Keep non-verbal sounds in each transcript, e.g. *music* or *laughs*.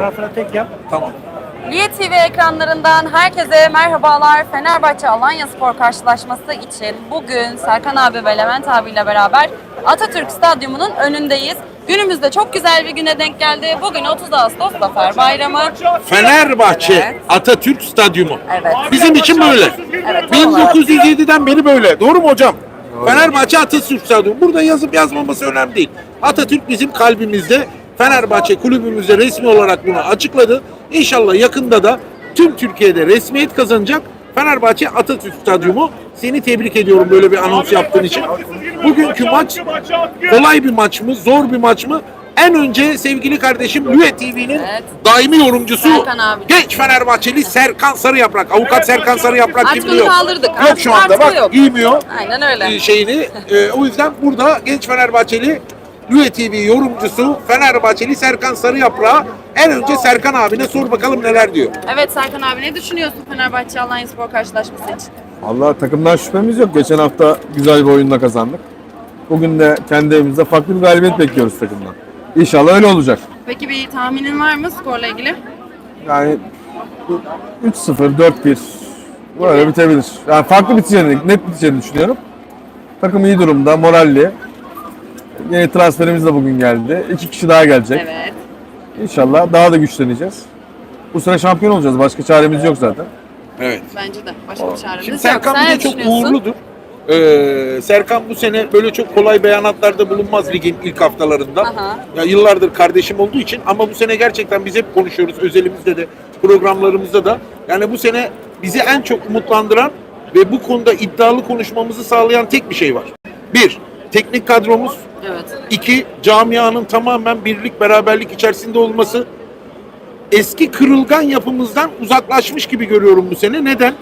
Tarafına tek yap. Tamam. Liye TV ekranlarından herkese merhabalar. Fenerbahçe Alanya Spor karşılaşması için bugün Serkan abi ve Levent abiyle beraber Atatürk Stadyumu'nun önündeyiz. Günümüzde çok güzel bir güne denk geldi. Bugün 30 Ağustos Zafer Bayramı. Fenerbahçe Evet. Atatürk Stadyumu. Evet. Bizim için böyle. Evet, tam olarak. 1907'den beri böyle. Doğru mu hocam? Fenerbahçe Atatürk Stadyumu. Burada yazıp yazmaması önemli değil. Atatürk bizim kalbimizde. Fenerbahçe kulübümüzde resmi olarak bunu açıkladı. İnşallah yakında da tüm Türkiye'de resmiyet kazanacak. Fenerbahçe Atatürk Stadyumu. Seni tebrik ediyorum böyle bir anons yaptığın için. Bugünkü maç kolay bir maç mı, zor bir maç mı? En önce sevgili kardeşim Lüe TV'nin Evet. daimi yorumcusu Serkan abi. genç Fenerbahçeli Serkan Sarıyaprak. Avukat Serkan Sarıyaprak Artık kimliği onu yok. kaldırdık. Yok Artık- şu anda artık bak yok. giymiyor Aynen öyle. e, şeyini. E, o yüzden burada genç Fenerbahçeli Lüe TV yorumcusu Fenerbahçeli Serkan Sarıyaprak'a en önce Serkan abine sor bakalım neler diyor. Evet Serkan abi ne düşünüyorsun Fenerbahçe Alanya Spor karşılaşması için? Allah takımdan şüphemiz yok. Geçen hafta güzel bir oyunla kazandık. Bugün de kendi evimizde farklı bir galibiyet bekliyoruz takımdan. İnşallah öyle olacak. Peki bir tahminin var mı skorla ilgili? Yani 3-0, 4-1 böyle bitebilir. Yani farklı biteceğini, net biteceğini düşünüyorum. Takım iyi durumda, moralli. Yeni transferimiz de bugün geldi. İki kişi daha gelecek. Evet. İnşallah daha da güçleneceğiz. Bu sene şampiyon olacağız. Başka çaremiz yok zaten. Evet. Bence de. Başka bir çaremiz Şimdi yok. Serkan Sen bir ne de çok düşünüyorsun? uğurludur. Ee, Serkan bu sene böyle çok kolay beyanatlarda bulunmaz ligin ilk haftalarında. Aha. Ya yıllardır kardeşim olduğu için ama bu sene gerçekten biz hep konuşuyoruz özelimizde de programlarımızda da. Yani bu sene bizi en çok umutlandıran ve bu konuda iddialı konuşmamızı sağlayan tek bir şey var. Bir, teknik kadromuz. Evet. İki, camianın tamamen birlik, beraberlik içerisinde olması. Eski kırılgan yapımızdan uzaklaşmış gibi görüyorum bu sene. Neden?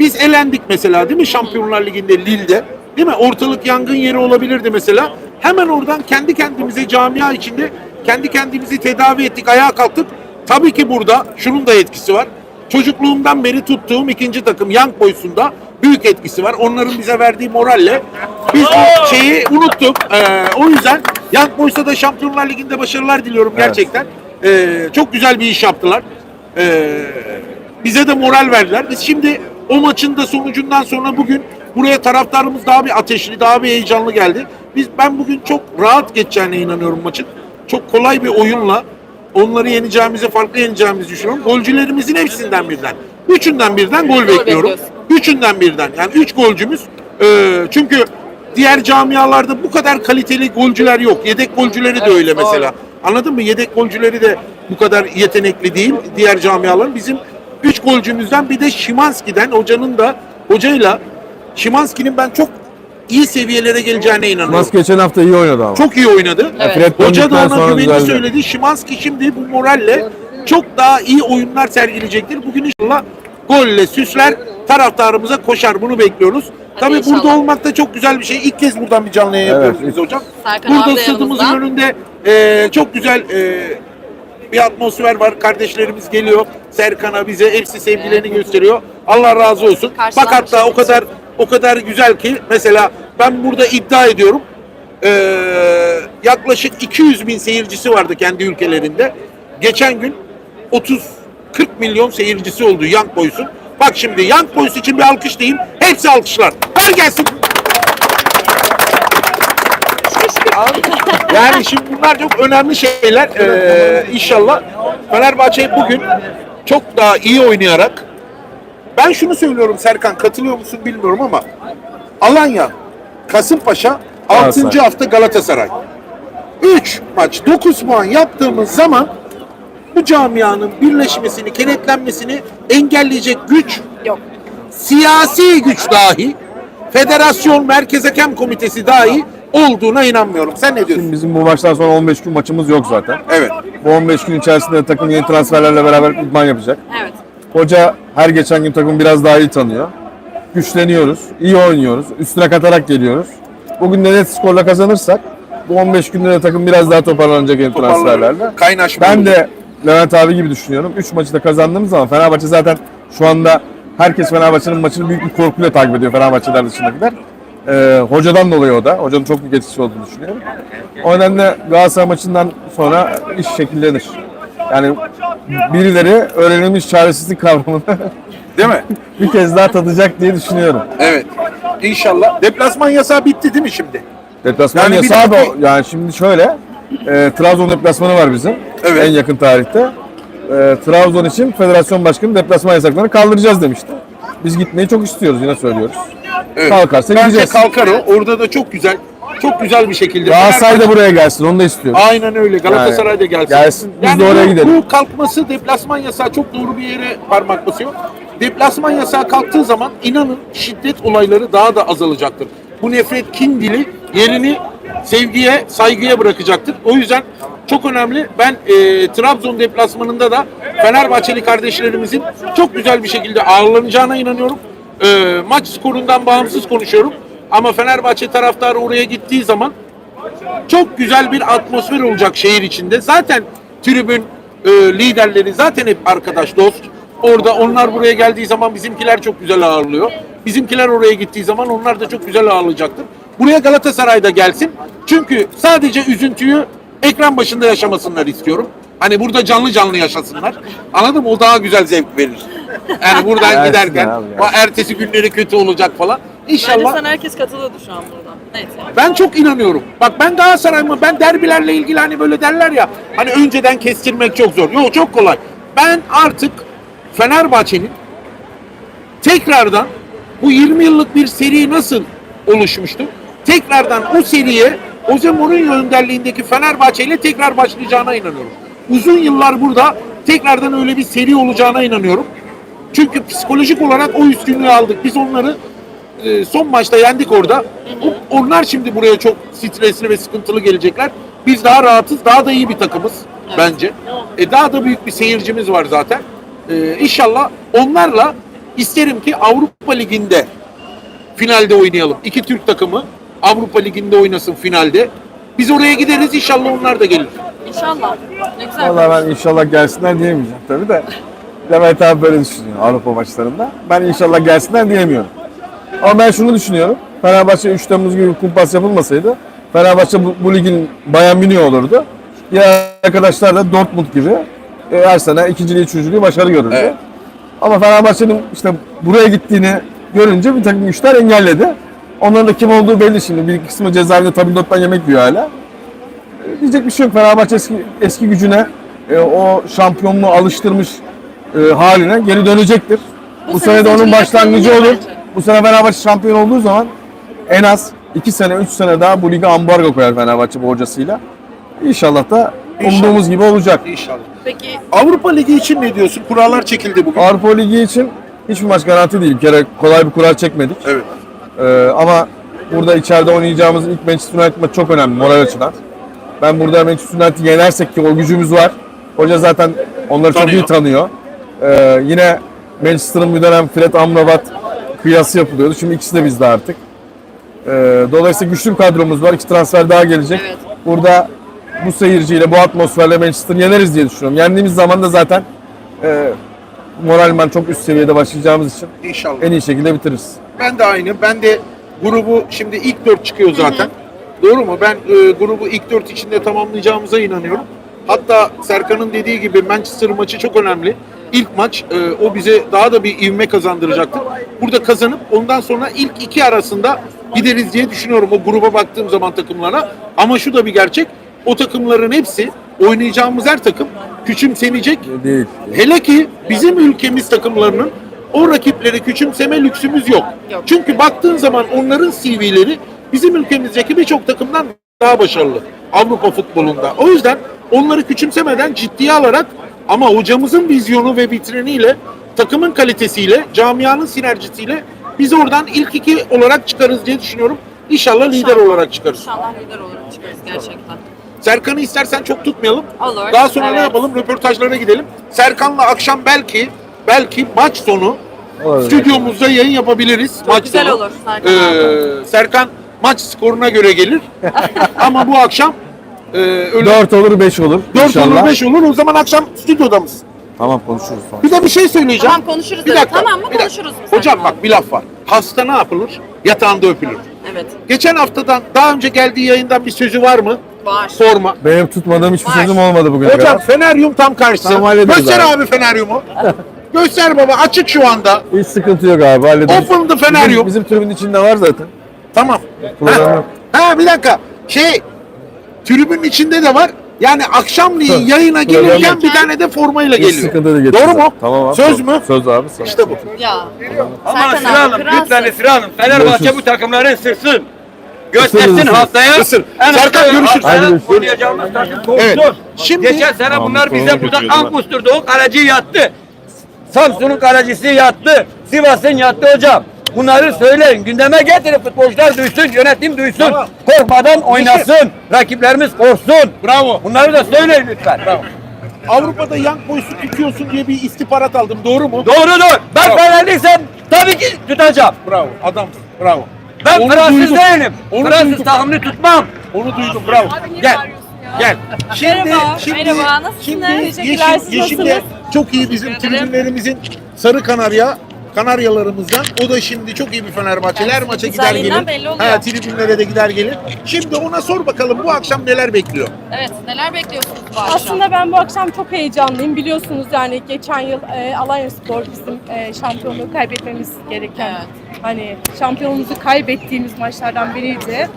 Biz elendik mesela değil mi Şampiyonlar Ligi'nde Lille'de. Değil mi? Ortalık yangın yeri olabilirdi mesela. Hemen oradan kendi kendimize camia içinde kendi kendimizi tedavi ettik, ayağa kalktık. Tabii ki burada şunun da etkisi var. Çocukluğumdan beri tuttuğum ikinci takım Young Boys'un da büyük etkisi var. Onların bize verdiği moralle biz bu şeyi unuttuk. Ee, o yüzden Young Boys'a da Şampiyonlar Ligi'nde başarılar diliyorum gerçekten. Ee, çok güzel bir iş yaptılar. Ee, bize de moral verdiler. Biz şimdi o maçın da sonucundan sonra bugün buraya taraftarımız daha bir ateşli, daha bir heyecanlı geldi. Biz ben bugün çok rahat geçeceğine inanıyorum maçın. Çok kolay bir oyunla onları yeneceğimizi, farklı yeneceğimizi düşünüyorum. Golcülerimizin hepsinden birden, üçünden birden gol bekliyorum. Üçünden birden. Yani üç golcümüz. Ee, çünkü diğer camialarda bu kadar kaliteli golcüler yok. Yedek golcüleri de öyle mesela. Anladın mı? Yedek golcüleri de bu kadar yetenekli değil diğer camiaların. Bizim 3 golcümüzden bir de Şimanski'den hocanın da hocayla Şimanski'nin ben çok iyi seviyelere geleceğine inanıyorum. Maske geçen hafta iyi oynadı ama. Çok iyi oynadı. Evet. Fred Hoca da ona sonra güveni düzeldi. söyledi. Şimanski şimdi bu moralle çok daha iyi oyunlar sergileyecektir. Bugün inşallah golle süsler taraftarımıza koşar. Bunu bekliyoruz. Hadi Tabii inşallah. burada olmak da çok güzel bir şey. İlk kez buradan bir canlı yayın Evet. yapıyoruz biz hocam. Serkan Burada stadımızın önünde e, çok güzel e, bir atmosfer var. Kardeşlerimiz geliyor. Serkan'a bize hepsi sevgilerini gösteriyor. Allah razı olsun. Bak hatta o kadar o kadar güzel ki mesela ben burada iddia ediyorum. Ee, yaklaşık 200 bin seyircisi vardı kendi ülkelerinde. Geçen gün 30 40 milyon seyircisi oldu Young Boys'un. Bak şimdi Young Boys için bir alkış diyeyim. Hepsi alkışlar. Ver gelsin. Yani şimdi bunlar çok önemli şeyler. Ee, inşallah Fenerbahçe bugün çok daha iyi oynayarak ben şunu söylüyorum Serkan katılıyor musun bilmiyorum ama Alanya, Kasımpaşa 6. Galatasaray. hafta Galatasaray. 3 maç 9 puan yaptığımız zaman bu camianın birleşmesini, kenetlenmesini engelleyecek güç Yok. siyasi güç dahi Federasyon Merkez Hakem Komitesi dahi olduğuna inanmıyorum. Sen ne diyorsun? Şimdi bizim bu maçtan sonra 15 gün maçımız yok zaten. Evet. Bu 15 gün içerisinde takım yeni transferlerle beraber idman yapacak. Hoca her geçen gün takımı biraz daha iyi tanıyor. Güçleniyoruz, iyi oynuyoruz, üstüne katarak geliyoruz. Bugün de net skorla kazanırsak bu 15 günde de takım biraz daha toparlanacak yeni transferlerle. Kaynaşma. Ben de Levent abi gibi düşünüyorum. 3 maçı da kazandığımız zaman Fenerbahçe zaten şu anda herkes Fenerbahçe'nin maçını büyük bir korkuyla takip ediyor Fenerbahçeler dışındakiler. Ee, hocadan dolayı o da. Hocanın çok büyük etkisi olduğunu düşünüyorum. O nedenle Galatasaray maçından sonra iş şekillenir. Yani birileri öğrenilmiş çaresizlik kavramını *laughs* Değil mi? bir kez daha tadacak diye düşünüyorum. Evet. İnşallah. Deplasman yasağı bitti değil mi şimdi? Deplasman Yani yasağı da yani şimdi şöyle e, Trabzon deplasmanı var bizim Evet. en yakın tarihte. E, Trabzon için federasyon başkanı deplasman yasaklarını kaldıracağız demişti. Biz gitmeyi çok istiyoruz yine söylüyoruz. Evet. Kalkarsa Bence gideceğiz. kalkar o. Orada da çok güzel, çok güzel bir şekilde. Galatasaray da buraya gelsin onu da istiyoruz. Aynen öyle. Galatasaray da gelsin. gelsin, biz Yani de oraya bu, gidelim. Bu kalkması deplasman yasağı çok doğru bir yere parmak basıyor. Deplasman yasağı kalktığı zaman inanın şiddet olayları daha da azalacaktır. Bu nefret kin dili yerini sevgiye, saygıya bırakacaktır. O yüzden çok önemli. Ben e, Trabzon deplasmanında da Fenerbahçeli kardeşlerimizin çok güzel bir şekilde ağırlanacağına inanıyorum. E, maç skorundan bağımsız konuşuyorum. Ama Fenerbahçe taraftarı oraya gittiği zaman çok güzel bir atmosfer olacak şehir içinde. Zaten tribün e, liderleri zaten hep arkadaş, dost. Orada onlar buraya geldiği zaman bizimkiler çok güzel ağırlıyor. Bizimkiler oraya gittiği zaman onlar da çok güzel ağırlayacaktır. Buraya Galatasaray da gelsin. Çünkü sadece üzüntüyü ekran başında yaşamasınlar istiyorum. Hani burada canlı canlı yaşasınlar. Anladın mı? O daha güzel zevk verir. Yani buradan giderken o ertesi günleri kötü olacak falan. Bence İnşallah sana herkes katılıyordu şu an burada. Neyse. ben çok inanıyorum. Bak ben Galatasaray mı? Ben derbilerle ilgili hani böyle derler ya. Hani önceden kestirmek çok zor. Yok çok kolay. Ben artık Fenerbahçe'nin tekrardan bu 20 yıllık bir seri nasıl oluşmuştu? Tekrardan o seriye Jose Mourinho önderliğindeki Fenerbahçe ile tekrar başlayacağına inanıyorum. Uzun yıllar burada tekrardan öyle bir seri olacağına inanıyorum. Çünkü psikolojik olarak o üstünlüğü aldık. Biz onları e, son maçta yendik orada. O- Onlar şimdi buraya çok stresli ve sıkıntılı gelecekler. Biz daha rahatız, daha da iyi bir takımız bence. E, daha da büyük bir seyircimiz var zaten. E, inşallah onlarla isterim ki Avrupa Ligi'nde finalde oynayalım. İki Türk takımı Avrupa Ligi'nde oynasın finalde. Biz oraya gideriz inşallah onlar da gelir. İnşallah. Ne güzel. Vallahi ben inşallah gelsinler diyemeyeceğim tabii de. Levent abi böyle düşünüyor Avrupa maçlarında. Ben inşallah gelsinler diyemiyorum. Ama ben şunu düşünüyorum. Fenerbahçe 3 Temmuz gibi kumpas yapılmasaydı Fenerbahçe bu, bu ligin Bayern Münih olurdu. Diğer arkadaşlar da Dortmund gibi e, her sene ikinciliği, üçüncülüğü başarı görürdü. Evet. Ama Fenerbahçe'nin işte buraya gittiğini görünce bir takım güçler engelledi. Onların da kim olduğu belli şimdi. Bir kısmı cezaevinde tabildottan yemek yiyor hala. E, Diyecek bir şey yok. Fenerbahçe eski, eski gücüne, e, o şampiyonluğu alıştırmış e, haline geri dönecektir. Bu Bu, sene de onun başlangıcı olur. bence. Bu sene Fenerbahçe şampiyon olduğu zaman en az 2 sene, 3 sene daha bu lige ambargo koyar Fenerbahçe bu hocasıyla. İnşallah da İnşallah. umduğumuz gibi olacak. İnşallah. Peki Avrupa Ligi için ne diyorsun? Kurallar çekildi bugün. Avrupa Ligi için hiçbir maç garanti değil. Bir kere kolay bir kural çekmedik. Evet. Ee, ama burada içeride oynayacağımız ilk Manchester United maçı çok önemli moral açıdan. Ben burada Manchester United'i yenersek ki o gücümüz var. Hoca zaten onları çok Tanıyor. iyi tanıyor. Ee, yine Manchester'ın bir dönem Fred Amrabat kıyası yapılıyordu. Şimdi ikisi de bizde artık. Ee, dolayısıyla güçlü bir kadromuz var. İki transfer daha gelecek. Evet. Burada bu seyirciyle, bu atmosferle Manchester'ı yeneriz diye düşünüyorum. Yendiğimiz zaman da zaten e, moralman çok üst seviyede başlayacağımız için İnşallah. en iyi şekilde bitiririz. Ben de aynı. Ben de grubu şimdi ilk dört çıkıyor zaten. Doğru mu? Ben e, grubu ilk dört içinde tamamlayacağımıza inanıyorum. Hatta Serkan'ın dediği gibi Manchester maçı çok önemli. İlk maç e, o bize daha da bir ivme kazandıracaktır. Burada kazanıp ondan sonra ilk iki arasında gideriz diye düşünüyorum o gruba baktığım zaman takımlara. Ama şu da bir gerçek. O takımların hepsi oynayacağımız her takım küçümsenecek Değil. Hele ki bizim ülkemiz takımlarının o rakipleri küçümseme lüksümüz yok. Yok. Çünkü baktığın zaman onların CV'leri bizim ülkemizdeki birçok takımdan daha başarılı Avrupa futbolunda. O yüzden onları küçümsemeden ciddiye alarak ama hocamızın vizyonu ve vitriniyle, takımın kalitesiyle, camianın sinerjisiyle biz oradan ilk iki olarak çıkarız diye düşünüyorum. İnşallah lider İnşallah. olarak çıkarız. İnşallah lider olur çıkarız gerçekten. Serkan'ı istersen çok tutmayalım. Olur. Daha sonra ne Evet. yapalım? Röportajlara gidelim. Serkan'la akşam belki belki maç sonu Olabilir. stüdyomuzda yayın yapabiliriz. Çok maç güzel sonu. olur Serkan Ee, Serkan maç skoruna göre gelir. *laughs* Ama bu akşam e, öyle 4 olur 5 olur 4 inşallah. olur 5 olur. O zaman akşam stüdyoda mısın? Tamam konuşuruz sonra. Bir de bir şey söyleyeceğim. Tamam, konuşuruz Bir dakika. Tamam mı? bir dakika. Konuşuruz biz Hocam bak bir laf var. Hasta ne yapılır? Yatağında öpülür. Evet. Geçen haftadan daha önce geldiği yayından bir sözü var mı? Var. Forma. Benim tutmadığım hiçbir Var. sözüm olmadı bugüne Hocam kadar. Feneryum tam karşısı. Tamam, Göster abi. abi, Feneryumu. *laughs* Göster baba açık şu anda. Hiç sıkıntı yok abi hallederiz. Open the Feneryum. Bizim, bizim tribünün içinde var zaten. Tamam. Problem Ha, ha bir dakika. Şey tribünün içinde de var. Yani akşamleyin yayına gelirken bir tane de formayla Hiç geliyor. sıkıntı değil. Doğru mu? Tamam abi. Söz mü? Söz abi. Söz. İşte bu. Ya. Ama Serkan Sıra abi, Hanım, kralsın. lütfen Sıra Hanım, Fenerbahçe Görüşürüz. bu takımları ısırsın. Isırır, Göstersin ısır. haftaya. Isır. En Serkan, azından görüşürüz. haftaya Hadi görüşürüz. Oynayacağımız takım kovsun. Evet. Şimdi- Geçen sene Tamam, bunlar sonra bize burada götürüyordu kan kusturdu. O kaleci yattı. Samsun'un kalecisi yattı. Sivas'ın yattı hocam. Bunları söyleyin. Gündeme getirin futbolcular duysun, yönetim duysun. Tamam. Korkmadan oynasın. Rakiplerimiz korksun. Bravo. Bunları da söyleyin lütfen. Avrupa'da Young Boys'u tutuyorsun diye bir istihbarat aldım. Doğru mu? Doğrudur. Ben Bravo. Fenerliysem tabii ki tutacağım. Bravo. Adam. Bravo. Ben Onu Fransız duydum. değilim. Onu Fransız duydum. takımını tutmam. Onu duydum. Bravo. Gel. Gel. Şimdi, Merhaba, şimdi, merhaba. Nasılsınız? Şimdi Teşekkürler, Yeşim, siz nasılsınız? çok iyi bizim tribünlerimizin sarı kanarya Kanaryalarımızdan. O da şimdi çok iyi bir Fenerbahçeli. Her maça gider gelir. belli oluyor. Ha, tribünlere de gider gelir. Şimdi ona sor bakalım bu akşam neler bekliyor? Evet, neler bekliyorsunuz bu akşam? Aslında ben bu akşam çok heyecanlıyım. Biliyorsunuz yani geçen yıl e, Alanya Spor bizim e, şampiyonluğu kaybetmemiz gereken Evet. hani şampiyonumuzu kaybettiğimiz maçlardan biriydi.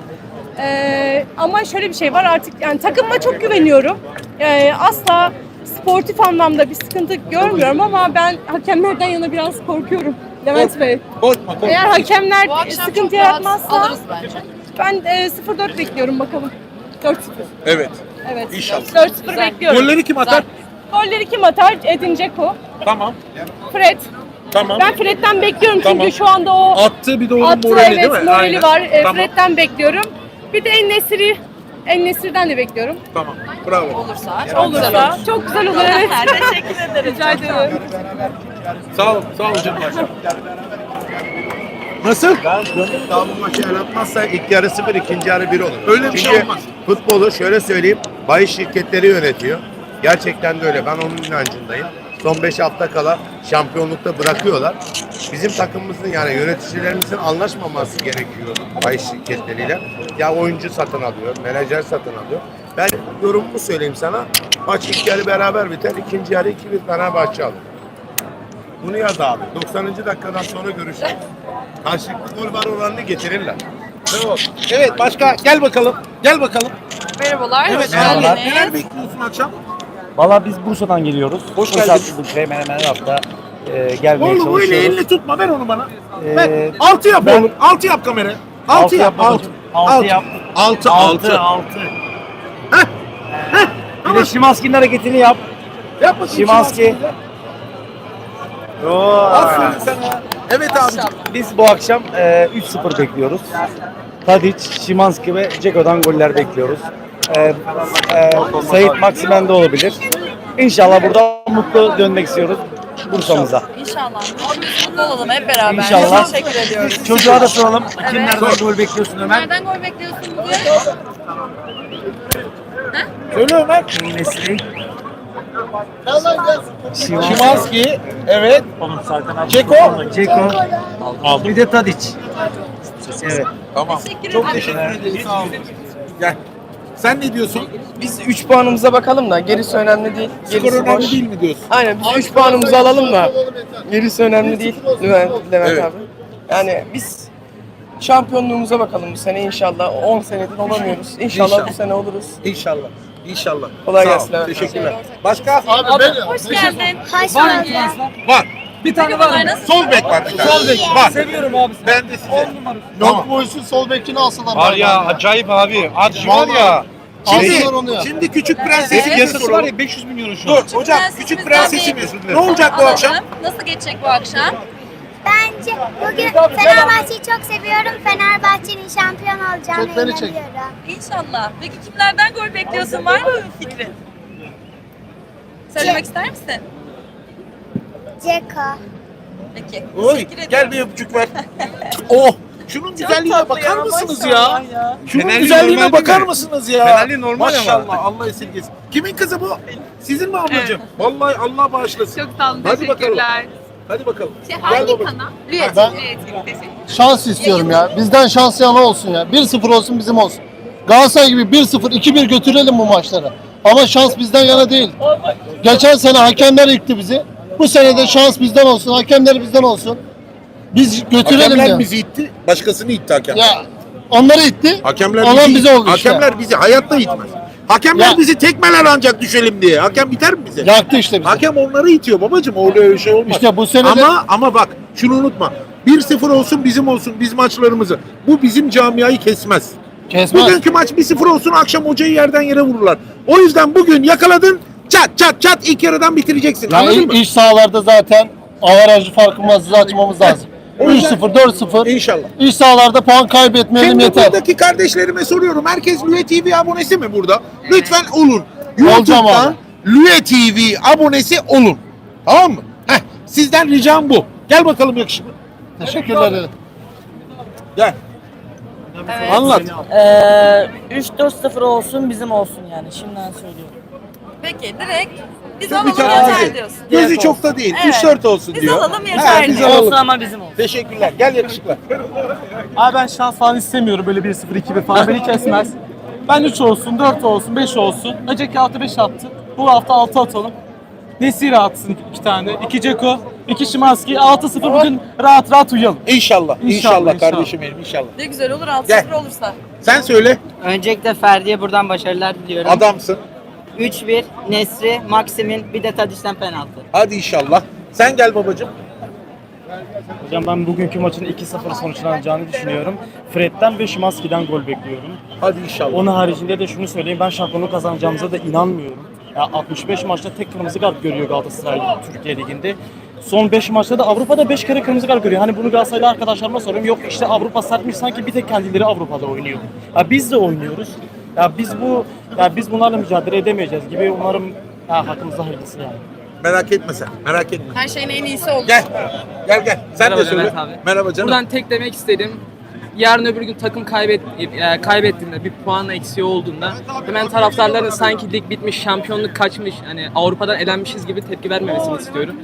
E, ama şöyle bir şey var artık yani takımıma çok güveniyorum. E, asla sportif anlamda bir sıkıntı görmüyorum ama ben hakemlerden yana biraz korkuyorum. Levent Bey. Korkma korkma. Eğer hakemler bu akşam sıkıntı rahat yaratmazsa alırız bence. ben e, 0-4 bekliyorum bakalım. 4-0. Evet. Evet. İnşallah. 4-0 Güzel. bekliyorum. Golleri kim atar? Golleri kim atar? Edin Dzeko. Tamam. Fred. Tamam. Ben Fred'den bekliyorum çünkü Tamam. şu anda o Attı bir de onun attı morali evet değil mi? morali Aynen. var. E, Tamam. Fred'den bekliyorum. Bir de En-Nesyri En-Nesyri'den de bekliyorum. Tamam. Bravo. Olursa çok güzel Olursa olur. çok güzel olur evet. *laughs* Teşekkür ederim. Rica ederim. Sağ ol. Sağ ol canım. Nasıl? Ben daha bu maçı el atmazsa ilk yarı 0, ikinci yarı 1 olur. Öyle bir şey Çünkü olmaz. futbolu şöyle söyleyeyim, bahis şirketleri yönetiyor. Gerçekten de öyle. Ben onun inancındayım. Son 5 hafta kala şampiyonlukta bırakıyorlar. Bizim takımımızın yani yöneticilerimizin anlaşmaması gerekiyor bahis şirketleriyle. Ya oyuncu satın alıyor, menajer satın alıyor. Ben yorumumu söyleyeyim sana. Maç ilk yarı beraber biter, ikinci yarı 2-1 Fenerbahçe alır. Bunu yaz abi. 90. dakikadan sonra görüşürüz. Karşılıklı gol var oranını getirirler. Tamam. Evet başka gel bakalım. Gel bakalım. Merhabalar, Evet hoş geldiniz. neler bekliyorsun akşam? Valla biz Bursa'dan geliyoruz. Hoş Fırsat geldiniz. bulduk hemen hemen hafta e, gelmeye Oğlum öyle çalışıyoruz. elini tutma ver onu bana. Ee, ver. Altı yap ben- oğlum. Altı yap kamera. Altı, Altı yap. Altı. babacığım. Altı yap. Altı. Altı, Altı. altı. Bir de Şimanski'nin hareketini yap. Yap bakayım. Şimanski. Oo. Aferin sana. Evet abi. Biz bu akşam e, 3-0 bekliyoruz. Tadic, Şimanski ve Ceko'dan goller bekliyoruz. E, e, Sait Maksimen de olabilir. İnşallah burada mutlu dönmek istiyoruz Bursa'mıza. İnşallah. Mutlu olalım hep beraber. İnşallah. Teşekkür ediyoruz. Çocuğa da soralım. Kimlerden gol bekliyorsun Ömer? Nereden gol bekliyorsun bugün? Söyle Ömer. Nesli. Şimanski. Evet. Oğlum Serkan abi. Ceko. Ceko. Bir de Tadic. Evet. Tamam. Teşekkür Çok teşekkür ederim. Sağ olun. Gel. Sen ne diyorsun? Biz 3 puanımıza bakalım da gerisi önemli değil. Skor Gerisi önemli boş. değil mi diyorsun? Aynen biz 3 puanımızı alalım da gerisi önemli değil. Levent, Levent Evet. abi. Yani biz şampiyonluğumuza bakalım bu sene inşallah. 10 senedir olamıyoruz. İnşallah, İnşallah. bu sene oluruz. İnşallah. İnşallah. Kolay Sağ ol. gelsin, evet. Teşekkürler. Başka? Hoş geldin. Hoş bulduk. Var. Bir tane var mı? Sol bek var bir tane. Sol bek var. Seviyorum abi. Ben de size. Tamam. Boys'un sol bekini alsalar. Var ya acayip abi. Acı var ya. Şimdi, Alsınlar onu ya. şimdi küçük prensesi Piyasası var soralım. ya 500 milyon şu an. Dur hocam küçük prensesimiz. Ne olacak bu akşam? Nasıl geçecek bu akşam? Bence bugün Fenerbahçe'yi çok seviyorum. Fenerbahçe'nin şampiyon olacağını Çok beni çek. inanıyorum. İnşallah. Peki kimlerden gol bekliyorsun? Var mı bir fikrin? Söylemek ister misin? Ceko. Peki. Oy, Teşekkür ederim. gel bir öpücük ver. *laughs* oh, şunun Çok güzelliğine tatlı bakar ya, mısınız maşallah ya? ya. Şunun Fenerli güzelliğine normal bakar değil mi? mısınız ya? Fenerli normal ama. Maşallah Allah esirgesin. Kimin kızı bu? Sizin mi ablacığım? Vallahi Allah bağışlasın. Çok sağ olun. Hadi bakalım. Teşekkürler. Hadi bakalım. Şey, Gel hangi babacığım. kanal? Ben-. Teşekkür Şans istiyorum ya. Bizden şans yana olsun ya. 1-0 olsun bizim olsun. Galatasaray gibi 1-0, 2-1 götürelim bu maçları. Ama şans bizden yana değil. Geçen sene hakemler yıktı bizi. Bu sene de şans bizden olsun, hakemler bizden olsun. Biz götürelim Hakemler ya. bizi itti, başkasını itti hakem. Ya onları itti. Hakemler Olan bizi, bize oldu işte. Hakemler bizi hayatta itmez. Hakemler Ya- bizi tekmeler ancak düşelim diye. Hakem biter mi bize? Yaktı işte bizi. Hakem onları itiyor babacım. Öyle öyle şey olmaz. İşte bu sene de- ama ama bak şunu unutma. 1-0 olsun bizim olsun biz maçlarımızı. Bu bizim camiayı kesmez. Kesmez. Bugünkü maç 1-0 olsun akşam hocayı yerden yere vururlar. O yüzden bugün yakaladın çat çat çat ilk yarıdan bitireceksin. Ya Anladın iç, mı? iç sahalarda zaten avarajlı farkımızı açmamız lazım. O yüzden- 3-0, 4-0. İnşallah. İç sahalarda puan kaybetmeyelim Şimdi yeter. buradaki kardeşlerime soruyorum. Herkes Lüe TV abonesi mi burada? Lütfen olun. Olacağım YouTube'dan abi. Lüe TV abonesi olun. Tamam mı? Heh, sizden ricam bu. Gel bakalım yakışıklı. Teşekkürler ederim. Gel. Evet. Anlat. Ee, 3-4-0 olsun bizim olsun yani şimdiden söylüyorum. Peki direkt biz alalım yeter diyorsun. Gözü çok da değil. Evet. 3-4 olsun Biz diyor. alalım He, yeter biz diyor. alalım. Olsun ama bizim olsun. Teşekkürler. Gel yakışıklı. Abi ben şans falan istemiyorum böyle 1-0 2-1 falan beni kesmez. Ben 3 olsun, 4 olsun, 5 olsun. Önceki hafta 5 attı. Bu hafta 6 atalım. Nesiri atsın 2 tane. 2 Ceko, 2 Şimanski. 6-0 bugün rahat rahat uyuyalım. İnşallah. İnşallah, İnşallah, inşallah. kardeşim benim inşallah. Ne güzel olur 6-0 Gel. olursa. Sen söyle. Öncelikle Ferdi'ye buradan başarılar diliyorum. Adamsın. 3-1 Nesri, Maksim'in bir de Tadiş'ten penaltı. Hadi inşallah. Sen gel babacığım. Hocam ben bugünkü maçın 2-0 sonuçlanacağını düşünüyorum. Fred'den ve Şimanski'den gol bekliyorum. Hadi inşallah. Onun haricinde de şunu söyleyeyim ben şampiyonluğu kazanacağımıza da inanmıyorum. Ya 65 maçta tek kırmızı kart görüyor Galatasaray Türkiye Ligi'nde. Son 5 maçta da Avrupa'da 5 kere kırmızı kart görüyor. Hani bunu Galatasaraylı arkadaşlarıma soruyorum. Yok işte Avrupa sertmiş sanki bir tek kendileri Avrupa'da oynuyor. Ya biz de oynuyoruz. Ya biz bu ya biz bunlarla mücadele edemeyeceğiz gibi umarım ya hakkımızda hayırlısı yani. Merak etme sen. Merak etme. Her şeyin en iyisi olur. Gel. Gel gel. Sen Merhaba de söyle. Levent abi. Merhaba canım. Buradan tek demek istedim. Yarın öbür gün takım kaybet, e, kaybettiğinde, bir puanla eksiği olduğunda hemen taraftarların sanki lig bitmiş, şampiyonluk kaçmış, hani Avrupa'dan elenmişiz gibi tepki vermemesini istiyorum.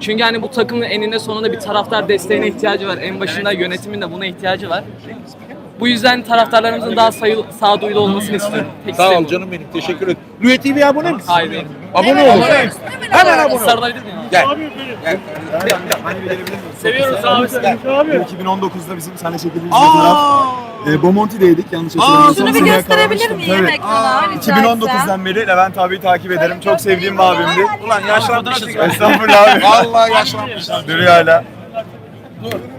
Çünkü hani bu takımın eninde sonunda bir taraftar desteğine ihtiyacı var. En başında yönetimin de buna ihtiyacı var. Bu yüzden taraftarlarımızın daha sayı, sağduyulu olmasını istiyorum. Tek Sağ ol isteğim bu. canım benim. Teşekkür ederim. Lüe TV abone misin? Hayır değilim. Abone Evet, ol. evet. Hemen abone ol. Sarılabilir miyim? Gel. Gel. Seviyoruz abi. 2019'da bizim seninle çekildiğimiz Aa! E, Bomonti'deydik yanlış Aa, Şunu bir gösterebilir miyim ekrana? Rica etsem. beri Levent abiyi takip ederim. Çok sevdiğim bir abimdi. Ulan yaşlanmışız. Estağfurullah abi. Vallahi yaşlanmışız. Duruyor hala.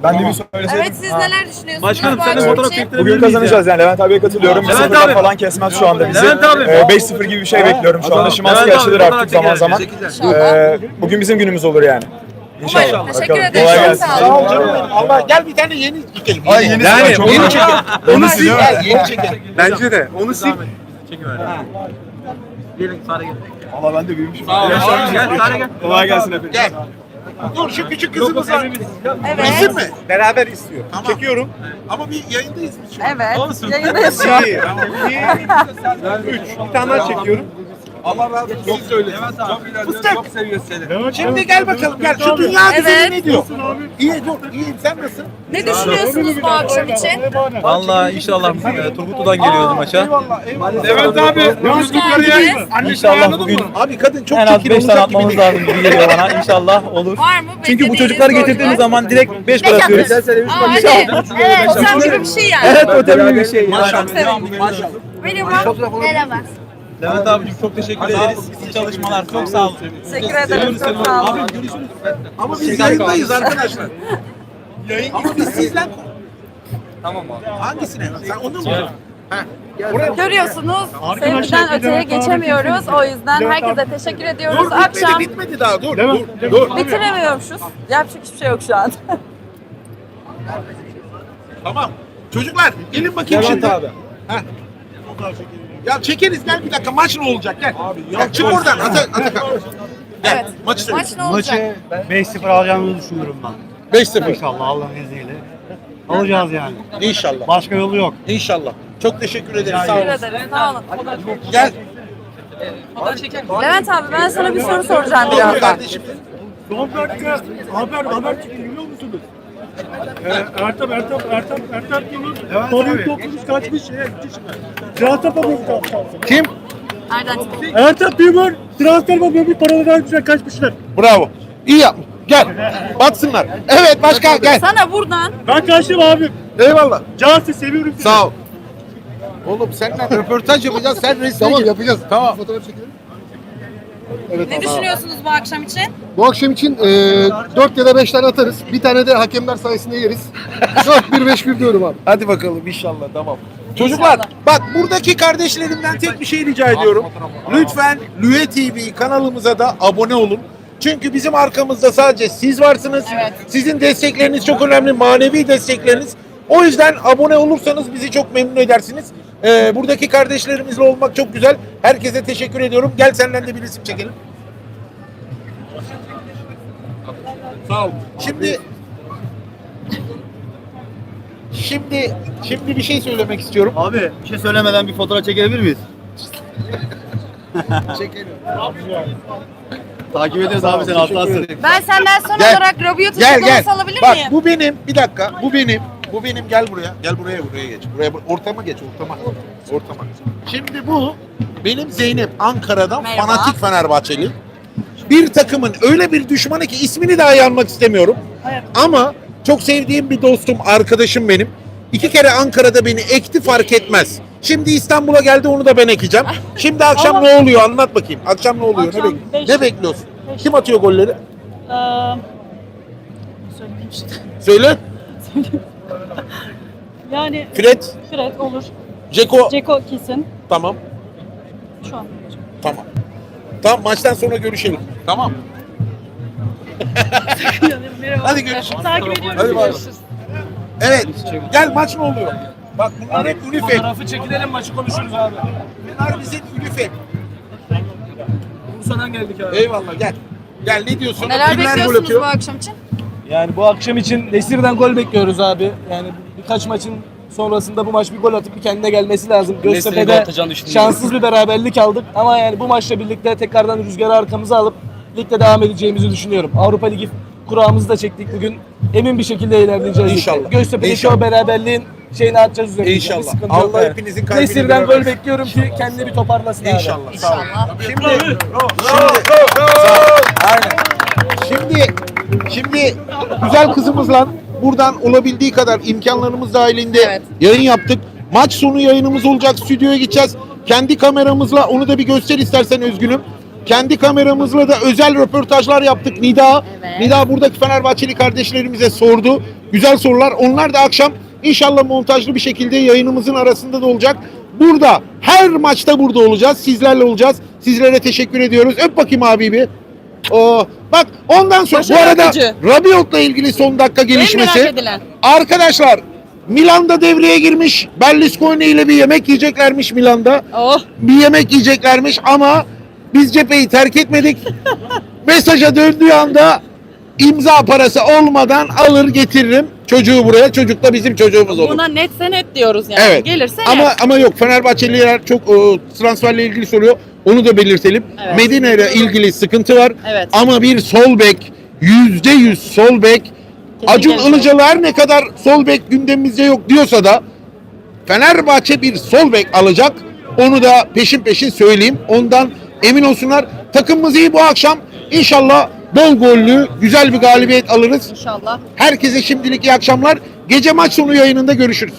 Ben de bir söyleseydim. Evet siz neler düşünüyorsunuz? Başkanım, bu sen de akşam fotoğraf için? Bugün kazanacağız yani Levent abiye katılıyorum. Levent sıfırlar abi. falan kesmez şu anda bizi. Levent abi. Ee, 5-0 gibi bir şey bekliyorum şu anda. Şimanski Levent abi, açılır fotoğraf artık zaman zaman. İnşallah. Ee, bugün bizim günümüz olur yani. İnşallah. Teşekkür Bakalım. ederim. Kolay Çok gelsin. sağ ol canım benim. Allah gel bir tane yeni çekelim. Ay, Yeni. yeni yani, çekelim. yeni çekelim. Onu sil. Gel, Yeni çekelim. Bence de. Onu sil. Gelin Sare gel. Valla ben de büyümüşüm. Sağ ol. Gel Sare gel. Kolay gelsin efendim. Gel. Dur şu küçük kızımız var. Evet. İsim mi? Beraber istiyor. Tamam. Çekiyorum. Ama bir yayındayız biz şu an. Evet. Yayındayız şu *laughs* an. Üç. Bir tane daha çekiyorum. Allah razı olsun. Çok söylesin. Fıstık. Çok seviyoruz seni. Şimdi gel bakalım gel. Şu dünya Evet. güzeli ne diyor? İyi dur. İyiyim sen nasılsın? Ne düşünüyorsunuz bu akşam için? Valla inşallah e, Turgutlu'dan geliyoruz maça. Eyvallah eyvallah. Evet abi. Hoş geldiniz. İnşallah bugün Abi kadın çok en az çirkin 5 tane olacak gibi atmamız değil. lazım gibi geliyor bana. İnşallah olur. Var mı? Çünkü bu Beklediğiniz çocukları golcüler? getirdiğimiz zaman direkt 5 gol atıyoruz. Aa, hadi. Evet. Totem gibi bir şey yani. Evet ötemli bir şey. Çok sevindim. Merhaba. Merhaba. Levent abicim çok teşekkür ederiz. İyi çalışmalar. Çok sağ olun. Teşekkür ederim. Çok sağ olun. Ama biz yayındayız arkadaşlar. *laughs* Yayın Ama biz sizden Tamam abi. hangisine? Sen onu mu? Görüyorsunuz sevgiden öteye geçemiyoruz. O yüzden herkese teşekkür ediyoruz. Dur bitmedi Akşam bitmedi daha dur. Dur. Dur. bitiremiyormuşuz. Yapacak hiçbir şey yok şu an. Tamam. Çocuklar gelin bakayım şimdi. abi. Heh. Ya çekeriz gel bir dakika maç ne olacak gel. Ya çık oradan Ata, Atakan. Gel Evet. maçı söyle. Maç ne olacak? 5-0 alacağımızı düşünüyorum ben. 5-0. İnşallah Allah'ın izniyle. Alacağız yani. İnşallah. Başka yolu yok. İnşallah. Çok teşekkür ederim. Sağ Teşekkür olun. ederim. Sağ olun. Gel. Levent abi ben sana bir soru soracağım Dur birazdan. kardeşim. Son dakika haber haber çıktı biliyor musunuz? Ee, Ertem Ertem Ertem Ertem Ertem Evet, Tabii topumuz kaçmış şeye gitmiş Transfer babamız Kim? Nereden çıktı? Ertan Timur transfer babamız paralardan güzel kaçmışlar. Bravo. İyi yapmış. Gel. Batsınlar. Evet başkan gel. Sana buradan Ben kaçtım abim. Eyvallah. Cansı seviyorum sizi. Sağ ol. Oğlum seninle röportaj yapacağız. Sen resmi Tamam yapacağız. Tamam. Fotoğraf çekelim. Evet ne düşünüyorsunuz bu akşam için? Bu akşam için e, 4 ya da 5 tane atarız. Bir tane de hakemler sayesinde yeriz. *laughs* 4-1-5-1 diyorum abi. Hadi bakalım inşallah tamam. Çocuklar bak buradaki kardeşlerimden tek bir şey rica ediyorum. Lütfen Lüe TV kanalımıza da abone olun. Çünkü bizim arkamızda sadece siz varsınız. Sizin destekleriniz çok önemli. Manevi destekleriniz. O yüzden abone olursanız bizi çok memnun edersiniz. Ee, buradaki kardeşlerimizle olmak çok güzel. Herkese teşekkür ediyorum. Gel senden de bir resim çekelim. Sağ ol. Şimdi Şimdi şimdi bir şey söylemek istiyorum. Abi bir şey söylemeden bir fotoğraf çekebilir miyiz? *laughs* Çekelim. Takip ederiz abi sen atlarsın. Ben senden son Gel. olarak Robiot'u Gel gel. alabilir Bak miyim? bu benim. Bir dakika. Bu benim. Bu benim. Gel buraya. Gel buraya buraya geç. Buraya ortama geç. Ortama. Ortama. Şimdi bu benim Zeynep Ankara'dan Merhaba. fanatik Fenerbahçeli. Bir takımın öyle bir düşmanı ki ismini dahi anmak istemiyorum. Ama çok sevdiğim bir dostum, arkadaşım benim. İki kere Ankara'da beni ekti fark etmez. Şimdi İstanbul'a geldi onu da ben ekeceğim. Şimdi akşam ne oluyor anlat bakayım. Akşam ne oluyor? Akşam ne, bek- beş. ne bekliyorsun? Kim atıyor golleri? Ee, söyleyeyim işte. Söyle. *laughs* *laughs* Yani Fred, Fred olur. Ceko. Ceko kesin. Tamam. Şu an. Tamam. Tamam maçtan sonra görüşelim. Tamam. Merhaba. Hadi görüşürüz. Takip ediyorum. Hadi bay. Görüşürüz. Evet. Gel maç ne oluyor? Bak bunlar hep Unifem. Fotoğrafı çekilelim maçı konuşuruz abi. Bunlar bizim Unifem. Bursa'dan geldik abi. Eyvallah gel. Gel ne diyorsun? Neler Kimler gol bekliyorsunuz atıyor? bu akşam için? Yani bu akşam için Nesir'den gol bekliyoruz abi. Yani birkaç maçın sonrasında bu maç bir gol atıp bir kendine gelmesi lazım. Göztepe'de şanssız bir beraberlik aldık ama yani bu maçla birlikte tekrardan rüzgarı arkamıza alıp ligde devam edeceğimizi düşünüyorum. Avrupa Ligi kurağımızı da çektik bugün. Emin bir şekilde ilerleyeceğiz. İnşallah. Göztepe'deki İnşallah. o beraberliğin şeyini atacağız üzerine. İnşallah. Allah yok yani. hepinizin kalbini Nesir'den gol bekliyorum ki kendini bir toparlasın abi. İnşallah. Sağ olun. İnşallah. Şimdi, şimdi, aynen. Şimdi, şimdi güzel kızımızla buradan olabildiği kadar imkanlarımız dahilinde Evet. yayın yaptık. Maç sonu yayınımız olacak. Stüdyoya gideceğiz. Kendi kameramızla onu da bir göster istersen Özgün'üm. Kendi kameramızla da özel röportajlar yaptık Nida. Evet. Nida buradaki Fenerbahçeli kardeşlerimize sordu. Güzel sorular. Onlar da akşam inşallah montajlı bir şekilde yayınımızın arasında da olacak. Burada her maçta burada olacağız. Sizlerle olacağız. Sizlere teşekkür ediyoruz. Öp bakayım abi bir. Oo, bak ondan sonra Başarı bu arada akıcı. Rabiot'la ilgili son dakika gelişmesi. edilen. Arkadaşlar Milan'da devreye girmiş. Berlusconi ile bir yemek yiyeceklermiş Milan'da. Oh. Bir yemek yiyeceklermiş ama biz cepheyi terk etmedik. *laughs* Mesaja döndüğü anda imza parası olmadan alır getiririm çocuğu buraya. Çocuk da bizim çocuğumuz olur. Buna net senet diyoruz yani. Evet. Gelirse Ama net. ama yok Fenerbahçeliler çok o, transferle ilgili soruyor. Onu da belirtelim. Evet. Medine ile ilgili sıkıntı var. Evet. Ama bir sol bek, yüzde yüz sol bek. Acun her ne kadar sol bek gündemimizde yok diyorsa da Fenerbahçe bir sol bek alacak. Onu da peşin peşin söyleyeyim. Ondan emin olsunlar. Takımımız iyi bu akşam. İnşallah bol gollü, güzel bir galibiyet alırız. İnşallah. Herkese şimdilik iyi akşamlar. Gece maç sonu yayınında görüşürüz.